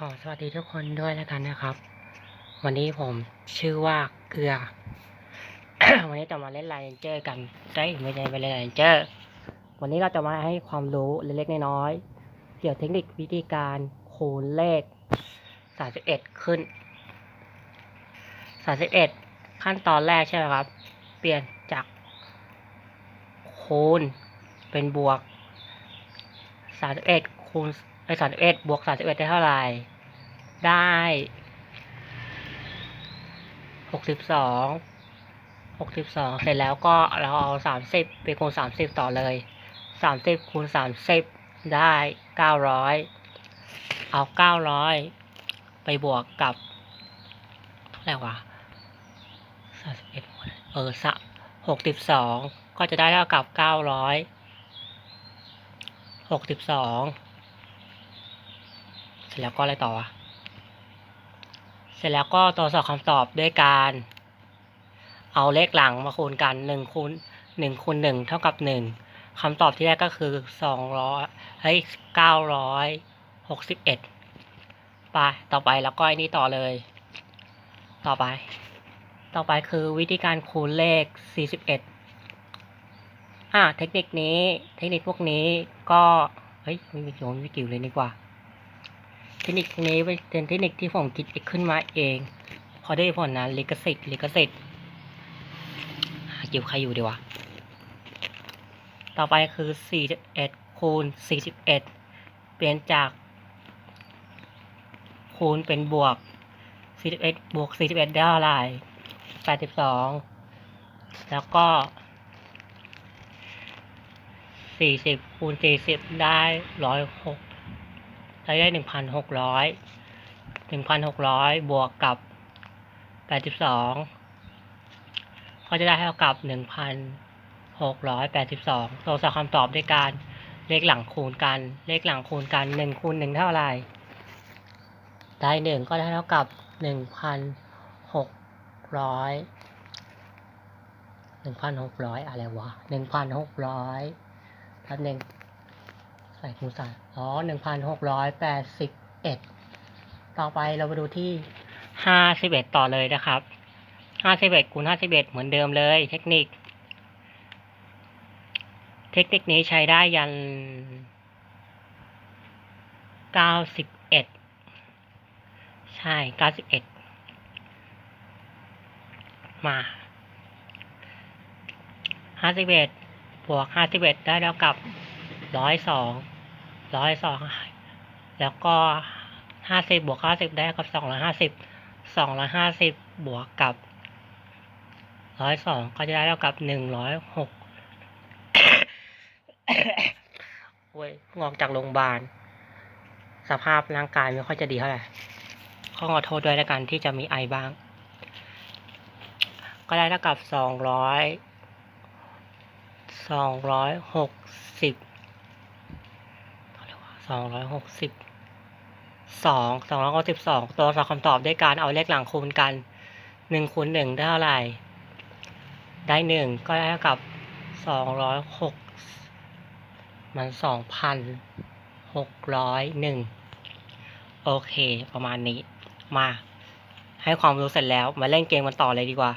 ขอสวัสดีทุกคนด้วยแล้วกันนะครับ วันนี้ผมชื่อว่าเกลือ วันนี้จะมาเล่นไลน์เจอร์กันใช่ไม่ใช่ไปเล่นไลน์เจอร์วันนี้เราจะมาให้ความรู้เล็กๆน้อยๆเกี่ยวเทคนิควิธีการคูณเลข 31 ขึ้น 31 ขั้นตอนแรกใช่ไหมครับ เปลี่ยนจากคูณเป็นบวก 31คูณ ไอ้สามสิบเอ็ดบวกสามสิบเอ็ดได้เท่าไหร่ได้หกสิบสองหกสิบสองเสร็จแล้วก็เราเอาสามสิบไปคูณสามสิบต่อเลยสามสิบคูณสามสิบได้เก้าร้อยเอาเก้าร้อยไปบวกกับอะไรวะสามสิบเอ็ดเออสะหกสิบสองก็จะได้เท่ากับเก้าร้อยหกสิบสอง ร็จแล้วก็อะไรต่อวะเสร็จแล้วก็ตรวจสอบคำตอบด้วยการ เอาเลขหลังมาคูณกันหนึ่งคูณหนึ่งคูณหนึ่งเท่ากับหนึ่งคำตอบที่ได้ก็คือสองร้อยเฮ้ยเก้าร้อยหกสิบเอ็ดไปต่อไปแล้วก็ไอ้นี่ต่อเลย ต่อไป ต่อไปคือวิธีการคูณเลขสี่สิบเอ็ดอ่าเทคนิคนี้ เทคนิคพวกนี้ก็ เฮ้ยไม่มีโยนไม่กิ่วเลยดีกว่า เทคนิคนี้เป็นเทคนิคที่ผมคิดขึ้นมาเอง พอได้ผลนะลิขสิทธิ์ลิขสิทธิ์หาจิวใครอยู่ดีวะ ต่อไปคือ 41 คูณ 41 เปลี่ยนจาก คูณเป็นบวก 41 บวก 41 ได้เท่าไหร่82 แล้วก็ 40 คูณ 40 ได้ 106 ได้ได้หนึ่งพันหกร้อยหนึ่งพันหกร้อยบวกกับแปดสิบสองก็จะได้เท่ากับหนึ่งพันหกร้อยแปดสิบสองตรวจสอบคำตอบด้วยการเลขหลังคูณกัน เลขหลังคูณกันหนึ่งคูณหนึ่งเท่าไหร่ได้หนึ่งก็ได้เท่ากับหนึ่งพันหกร้อยหนึ่งพันหกร้อยอะไรวะหนึ่งพันหกร้อยแป๊บหนึ่ง ส่คูณใส่อ๋อหนึ่งพันหกร้อยแปดสิบเอ็ดต่อไปเรามาดูที่ห้าสิบเอ็ดต่อเลยนะครับห้าสิบเอ็ดคูณห้าสิบเอ็ดเหมือนเดิมเลย เทคนิค เทคนิคนี้ใช้ได้ยันเก้าสิบเอ็ดใช่เก้าสิบเอ็ดมาห้าสิบเอ็ดบวกห้าสิบเอ็ดได้แล้วกับร้อยสอง ร้อยสองแล้วก็ห้าสิบบวกห้าสิบได้กับสองร้อยห้าสิบสองร้อยห้าสิบบวกกับร้อยสองก็จะได้เท่ากับหนึ่งร้อยหกโอ้ยงอกจากโรงพยาบาล สภาพร่างกายไม่ค่อยจะดีเท่าไหร่ขอขอโทษด้วยแล้วกันที่จะมีไอบ้าง ก็ได้เท่ากับสองร้อยสองร้อยหกสิบ สองร้อยหกสิบสองสองร้อยหกสิบสองตัวสอบคำตอบด้วยการเอาเลขหลังคูณกันหนึ่งคูณหนึ่งได้เท่าไหร่ ได้หนึ่งก็ได้เท่ากับสองร้อยหกมันสองพันหกร้อยหนึ่งโอเค ประมาณนี้มา ให้ความรู้เสร็จแล้วมาเล่นเกมกันต่อเลยดีกว่า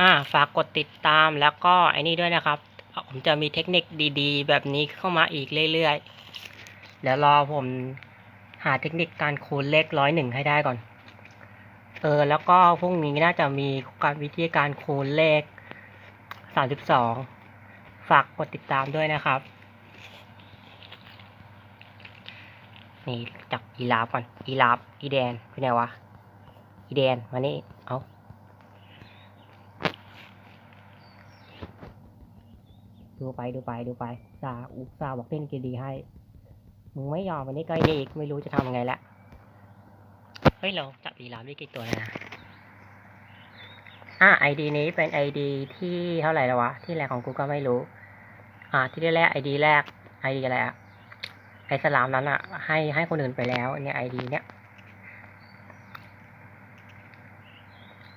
อ่าฝากกดติดตามแล้วก็ไอ้นี่ด้วยนะครับ ผมจะมีเทคนิคดีๆ แบบนี้เข้ามาอีกเรื่อยๆ เดี๋ยวรอผมหาเทคนิคการคูณเลขร้อยหนึ่งให้ได้ก่อน เออ แล้วก็พรุ่งนี้น่าจะมีการวิธีการคูณเลขสามสิบสองฝากกดติดตามด้วยนะครับ นี่จับอีลาฟก่อนอีลาฟอีแดนไปไหนวะ อีแดนมานี่เอา ดูไปดูไปดูไปซาอุตสาห์บอกเล่นเกมดีให้ มึงไม่ยอมวันนี้ก็ไอ้นี่อีกไม่รู้จะทำไงละ เฮ้ยเราจับอีลาฟได้กี่ตัวแล้วนะอะไอดีนี้เป็นไอดีที่เท่าไหร่แล้ววะ ที่แรกของกูก็ไม่รู้ อ่า ที่แรกไอดีแรกไอดีอะไรอะไอสลามนั้นอะให้ให้คนอื่นไปแล้วเนี่ยไอดีเนี้ย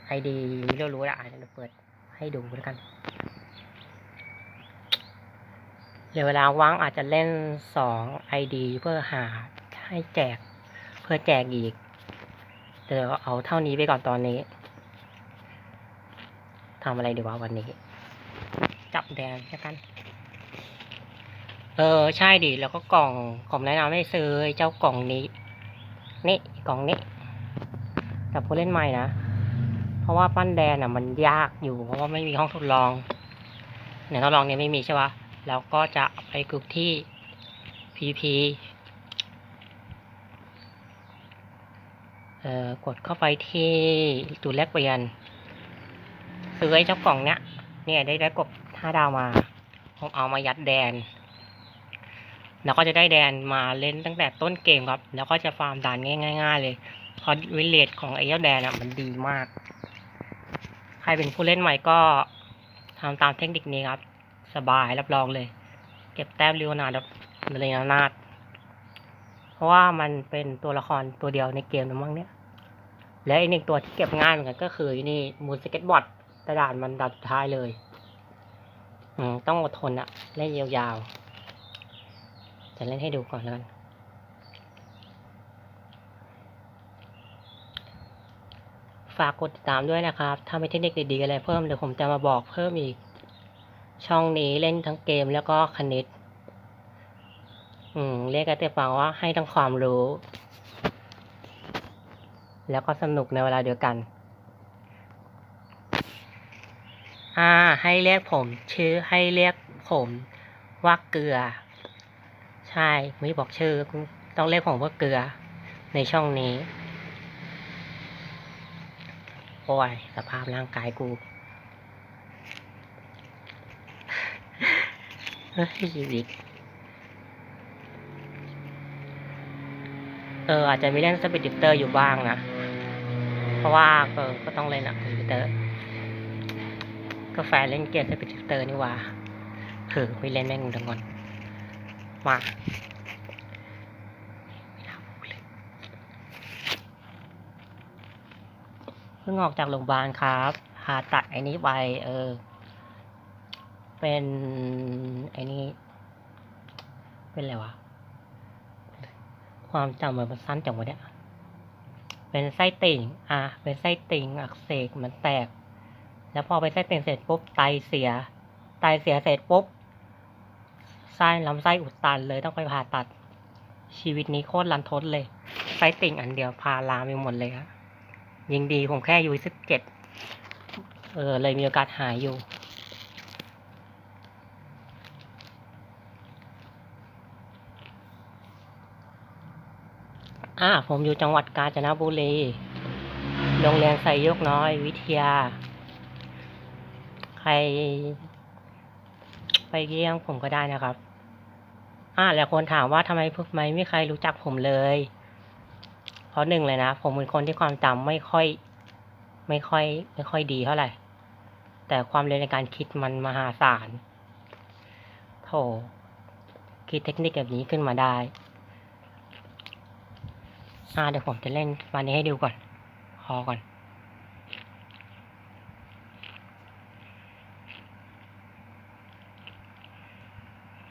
ไอดีนี้เรารู้แล้วอะเดี๋ยวเปิดให้ดูแล้วกัน รือเวลาว่างอาจจะเล่นสองไอดีเพื่อหาให้แจกเพื่อแจกอีกเดี๋ยวเอาเท่านี้ไปก่อนตอนนี้ทำอะไรดีวะวันนี้ จับแดงแล้วกัน เออ ใช่ดิ แล้วก็กล่องผมแนะนำให้ซื้อเจ้ากล่องนี้ นี่กล่องนี้กับผู้เล่นใหม่นะ เพราะว่าปั้นแดนอะมันยากอยู่ เพราะว่าไม่มีห้องทดลองเนี่ยทดลองเนี่ยไม่มีใช่ปะ แล้วก็จะไปกลุ่มที่ PP เอ่อกดเข้าไปที่จุดแลกเปลี่ยนซื้อไอ้เจ้ากล่องเนี้ยเนี่ยได้ได้กบห้าดาวมาผมเอามายัดแดน แล้วก็จะได้แดนมาเล่นตั้งแต่ต้นเกมครับ แล้วก็จะฟาร์มด่านง่าย ๆ เลยเพราะวิเลจของไอ้เจ้าแดนอะมันดีมาก ใครเป็นผู้เล่นใหม่ก็ทำตามเทคนิคนี้ครับ สบายรับรองเลย เก็บแต้มเรียวนาดเลยนานาดเพราะว่ามันเป็นตัวละครตัวเดียวในเกมนะมั้งเนี่ย และอีกหนึ่งตัวที่เก็บง่ายเหมือนกันก็คือนี่มูนสเก็ตบอร์ดกระดานมันดัดสุดท้ายเลย อืมต้องอดทนอะเล่นยาวๆ จะเล่นให้ดูก่อนแล้วกันฝากกดติดตามด้วยนะครับ ถ้ามีเทคนิคดีๆอะไรเพิ่มเดี๋ยวผมจะมาบอกเพิ่มอีก ช่องนี้เล่นทั้งเกมแล้วก็คณิต อืม เรียกกันแต่ฟังว่าให้ทั้งความรู้ แล้วก็สนุกในเวลาเดียวกัน อ่า ให้เรียกผม ชื่อให้เรียกผมว่าเกลือ ใช่ไม่บอกชื่อ ต้องเรียกผมว่าเกลือ ในช่องนี้ โอ้ย สภาพร่างกายกู เฮ้ยอีกเอออาจจะมีเล่นสปิริตเตอร์อยู่บ้างนะ เพราะว่าเออก็ต้องเล่นอะสปิริตเตอร์ ก็แฟนเล่นเกียร์สปิริตเตอร์นี่ว่าเฮ้อไม่เล่นแม่งทั้งวันมาเพิ่งออกจากโรงพยาบาลครับผ่าตัดไอ้นี้ไปเออ เป็นไอ้นี่เป็นอะไรวะ ความจำมันสั้นจังวะเนี่ย เป็นไส้ติ่ง อะ เป็นไส้ติ่งอักเสบมันแตก แล้วพอไปไส้ติ่งเสร็จปุ๊บไตเสีย ไตเสียเสร็จปุ๊บไส้ลำไส้อุดตันเลยต้องไปผ่าตัด ชีวิตนี้โคตรรันทดเลย ไส้ติ่งอันเดียวพาลามไปหมดเลยครับยิงดีผมแค่อายู่สิบเจ็ด เออ เลยมีโอกาสหายอยู่ อ่าผมอยู่จังหวัดกาญจนบุรี โรงเรียนไซยกน้อยวิทยา ใคร ไปเยี่ยมผมก็ได้นะครับ อ่าแล้วคนถามว่าทำไมพวกไม่ไม่ใครรู้จักผมเลย เพราะหนึ่งเลยนะ ผมเป็นคนที่ความจำไม่ค่อย ไม่ค่อย ไม่ค่อยดีเท่าไหร่ แต่ความเร็วในการคิดมันมหาศาล โถ คิดเทคนิคแบบนี้ขึ้นมาได้ อ่าเดี๋ยวผมจะเล่นวันนี้ให้ดูก่อนพอก่อน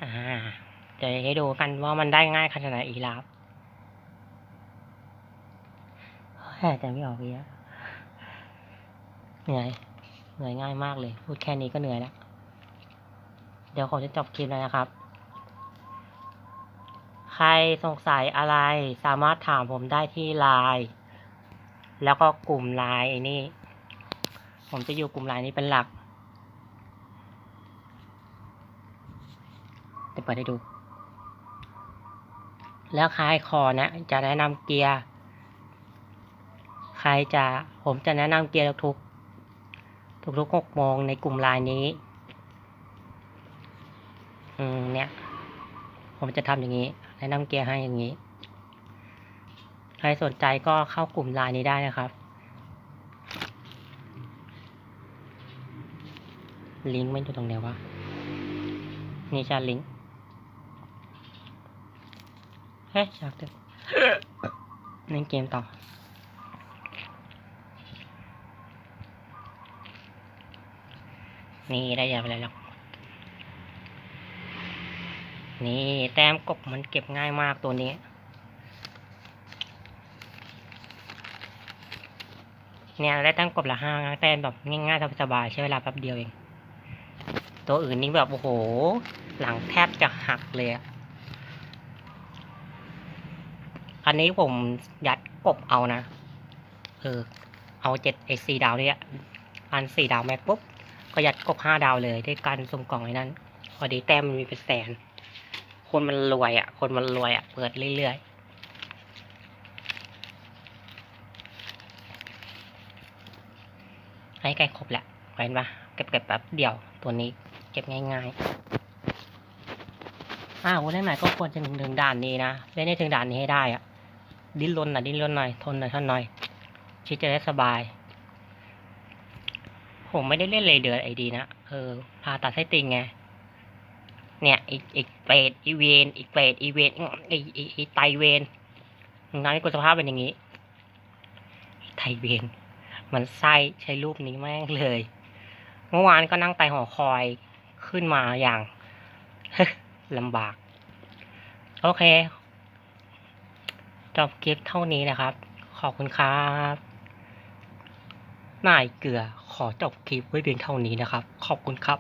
อ่าจะให้ดูกันว่ามันได้ง่ายขนาดไหนอีลาฟแค่แต่ไม่ออกเยอะเหนื่อย เหนื่อยง่ายมากเลย พูดแค่นี้ก็เหนื่อยแล้ว เดี๋ยวผมจะจบคลิปแล้วนะครับ ใครสงสัยอะไรสามารถถามผมได้ที่ไลน์แล้วก็กลุ่มไลน์ไอ้นี่ ผมจะอยู่กลุ่มไลน์นี้เป็นหลักจะเปิดให้ดู แล้วใครคอนะ จะแนะนำเกียร์ ใครจะ ผมจะแนะนำเกียร์ทุกทุกทุกหกโมงในกลุ่มไลน์นี้ อืมเนี่ย ผมจะทำอย่างนี้ แนะนำเกียร์ให้อย่างนี้ ใครสนใจก็เข้ากลุ่มไลน์นี้ได้นะครับ ลิงก์ไม่อยู่ตรงไหนวะ นี่ชาลิงก์เฮ้ยอยากเด็กเล่นเกมต่อนี่ได้ยาไปแล้ว นี่แต้มกบมันเก็บง่ายมากตัวนี้ เนี่ยได้แต้มกบละห้าแต้มแบบง่ายๆสบายๆใช้เวลาแป๊บเดียวเอง ตัวอื่นนี่แบบโอ้โห หลังแทบจะหักเลยอันนี้ผมยัดกบเอานะ เออ เอาเจ็ดไอซีดาวเนี่ยอันสี่ดาวแม็กปุ๊บ ก็ยัดกบห้าดาวเลยด้วยการสุ่มกล่องไอ้นั้นพอดีแต้มมันมีเป็นแสน คนมันรวยอะ คนมันรวยอะ เปิดเรื่อยๆ ให้ใกล้ครบแหละเห็นปะเก็บเก็บแป๊บเดียวตัวนี้ เก็บง่ายๆ อ้าวเล่นไหนก็ควรจะถึงถึงด่านนี้นะ เล่นให้ถึงด่านนี้ให้ได้อะ ดิ้นรนหน่อยดิ้นรนหน่อย ทนหน่อยทนหน่อยชีวิตจะได้สบาย ผมไม่ได้เล่นเลยเดือดไอดีนะ เออพาตัดให้ติงไง เนี่ยอีกอีกเปรตอีเวนอีกเปรตอีเวนอื้อไอไอไตเวนงานนี้กูสภาพเป็นอย่างนี้ ไตเวนมันไส้ใช้รูปนี้แม่งเลย เมื่อวานก็นั่งไต่หอคอยขึ้นมาอย่างลำบาก โอเคจบคลิปเท่านี้นะครับ ขอบคุณครับนายเกลือขอจบคลิปไว้เพียงเท่านี้นะครับ ขอบคุณครับ